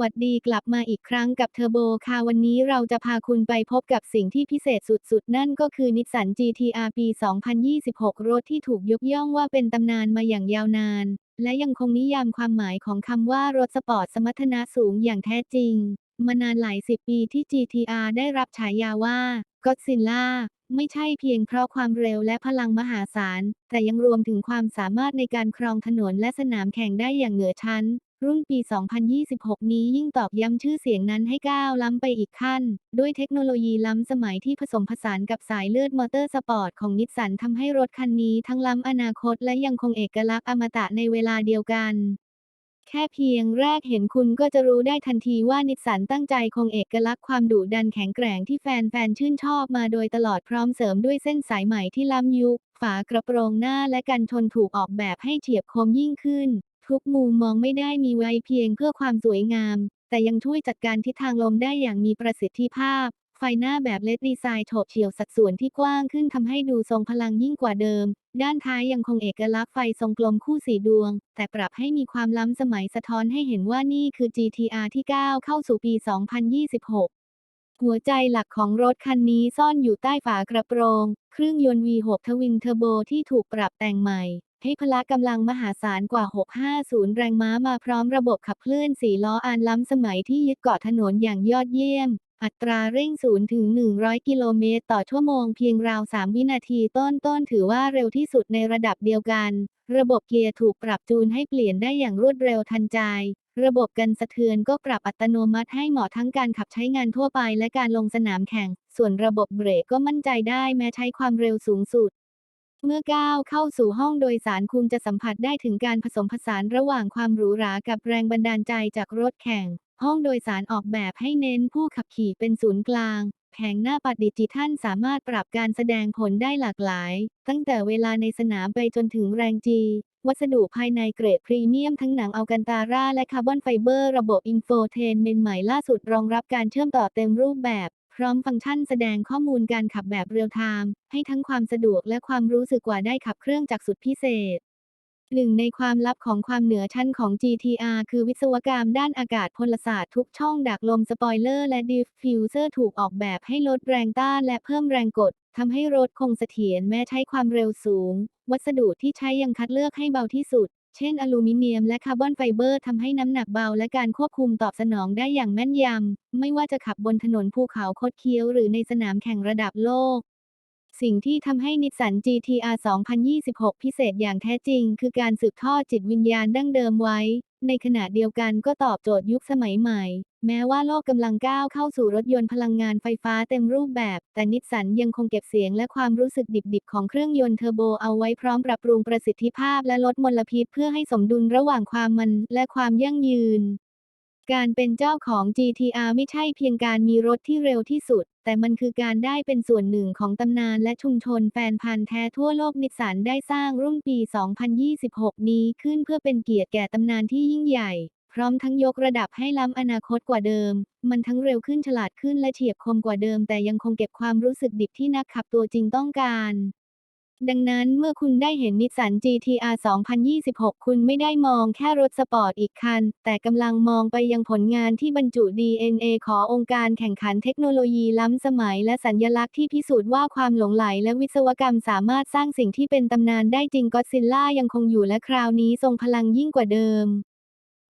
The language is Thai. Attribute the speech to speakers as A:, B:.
A: วัสดีกลับมาอีกครั้งกับเทอร์โบค่ะวันนี้เราจะพาคุณไปพบกับสิ่งที่พิเศษสุดๆ นั่นก็คือนิสสัน GTR ปี 2026 รถที่ถูกยกย่องว่าเป็นตำนานมาอย่างยาวนาน และยังคงนิยามความหมายของคำว่ารถสปอร์ตสมรรถนะสูงอย่างแท้จริง มานานหลายสิบปีที่ GTR ได้รับฉายาว่า Godzilla ไม่ใช่เพียงเพราะความเร็วและพลังมหาศาล แต่ยังรวมถึงความสามารถในการครองถนนและสนามแข่งได้อย่างเหนือชั้น รุ่นปี 2026 นี้ยิ่งตอกย้ำชื่อเสียงนั้นให้ก้าวล้ำไปอีกขั้น ด้วยเทคโนโลยีล้ำสมัยที่ผสมผสานกับสายเลือดมอเตอร์สปอร์ตของนิสสันทำให้รถคันนี้ทั้งล้ำอนาคตและยังคงเอกลักษณ์อมตะในเวลาเดียวกัน แค่เพียงแรกเห็นคุณก็จะรู้ได้ทันทีว่านิสสันตั้งใจคงเอกลักษณ์ความดุดันแข็งแกร่งที่แฟนๆชื่นชอบมาโดยตลอดพร้อมเสริมด้วยเส้นสายใหม่ที่ล้ำยุคฝากระโปรงหน้าและกันชนถูกออกแบบให้เฉียบคมยิ่งขึ้น ทุกมุมมองไม่ได้มีไว้เพียงเพื่อความสวยงาม แต่ยังช่วยจัดการทิศทางลมได้อย่างมีประสิทธิภาพ ไฟหน้าแบบเลดดีไซน์โฉบเฉี่ยวสัดส่วนที่กว้างขึ้นทำให้ดูทรงพลังยิ่งกว่าเดิม ด้านท้ายยังคงเอกลักษณ์ไฟทรงกลมคู่สีดวง แต่ปรับให้มีความล้ำสมัยสะท้อนให้เห็นว่านี่คือ GTR ที่ก้าวเข้าสู่ปี 2026หัวใจหลักของรถคันนี้ซ่อนอยู่ใต้ฝากระโปรง เครื่องยนต์ V6 ทวินเทอร์โบที่ถูกปรับแต่งใหม่ ให้พละกำลังมหาศาลกว่า 650 แรงม้ามาพร้อมระบบขับเคลื่อน4ล้ออันล้ำสมัยที่ยึดเกาะถนนอย่างยอดเยี่ยม อัตราเร่ง 0 ถึง 100 กิโลเมตรต่อชั่วโมงเพียงราว 3 วินาทีต้นต้นถือว่าเร็วที่สุดในระดับเดียวกัน ระบบเกียร์ถูกปรับจูนให้เปลี่ยนได้อย่างรวดเร็วทันใจระบบกันสะเทือนก็ปรับอัตโนมัติให้เหมาะทั้งการขับใช้งานทั่วไปและการลงสนามแข่ง ส่วนระบบเบรกก็มั่นใจได้แม้ใช้ความเร็วสูงสุด เมื่อก้าวเข้าสู่ห้องโดยสารคุณจะสัมผัสได้ถึงการผสมผสานระหว่างความหรูหรากับแรงบันดาลใจจากรถแข่ง ห้องโดยสารออกแบบให้เน้นผู้ขับขี่เป็นศูนย์กลาง แผงหน้าปัดดิจิทัลสามารถปรับการแสดงผลได้หลากหลาย ตั้งแต่เวลาในสนามไปจนถึงแรงจีวัสดุภายในเกรดพรีเมียมทั้งหนังอัลกันตาร่าและคาร์บอนไฟเบอร์ ระบบอินโฟเทนเมนต์ใหม่ล่าสุดรองรับการเชื่อมต่อเต็มรูปแบบ พร้อมฟังก์ชันแสดงข้อมูลการขับแบบเรียลไทม์ให้ทั้งความสะดวกและความรู้สึกว่าได้ขับเครื่องจากสุดพิเศษหนึ่งในความลับของความเหนือชั้นของ GTR คือวิศวกรรมด้านอากาศพลศาสตร์ทุกช่องดักลมสปอยเลอร์และดิฟฟิวเซอร์ถูกออกแบบให้ลดแรงต้านและเพิ่มแรงกดทำให้รถคงเสถียรแม้ใช้ความเร็วสูง วัสดุที่ใช้ยังคัดเลือกให้เบาที่สุด เช่นอลูมิเนียมและคาร์บอนไฟเบอร์ทำให้น้ำหนักเบาและการควบคุมตอบสนองได้อย่างแม่นยำ ไม่ว่าจะขับบนถนนภูเขาคดเคี้ยวหรือในสนามแข่งระดับโลก สิ่งที่ทำให้นิสสัน GTR 2026 พิเศษอย่างแท้จริง คือการสืบทอดจิตวิญญาณดั้งเดิมไว้ ในขณะเดียวกันก็ตอบโจทย์ยุคสมัยใหม่ แม้ว่าโลกกำลังก้าวเข้าสู่รถยนต์พลังงานไฟฟ้าเต็มรูปแบบ แต่นิสสันยังคงเก็บเสียงและความรู้สึกดิบๆ ของเครื่องยนต์เทอร์โบเอาไว้พร้อมปรับปรุงประสิทธิภาพและลดมลพิษเพื่อให้สมดุลระหว่างความมันและความยั่งยืน การเป็นเจ้าของ GTR ไม่ใช่เพียงการมีรถที่เร็วที่สุด แต่มันคือการได้เป็นส่วนหนึ่งของตำนานและชุมชนแฟนพันธ์แท้ทั่วโลกนิสสันได้สร้างรุ่นปี 2026 นี้ขึ้นเพื่อเป็นเกียรติแก่ตำนานที่ยิ่งใหญ่ พร้อมทั้งยกระดับให้ล้ำอนาคตกว่าเดิม มันทั้งเร็วขึ้นฉลาดขึ้นและเฉียบคมกว่าเดิม แต่ยังคงเก็บความรู้สึกดิบที่นักขับตัวจริงต้องการ ดังนั้นเมื่อคุณได้เห็นนิสสัน GTR 2026 คุณไม่ได้มองแค่รถสปอร์ตอีกคัน แต่กำลังมองไปยังผลงานที่บรรจุ DNA ขององค์การแข่งขันเทคโนโลยีล้ำสมัย และสัญญลักษณ์ที่พิสูจน์ว่าความหลงไหลและวิศวกรรมสามารถสร้างสิ่งที่เป็นตำนานได้จริงก็ซิลล่ายังคงอยู่และคราวนี้ทรงพลังยิ่งกว่าเดิม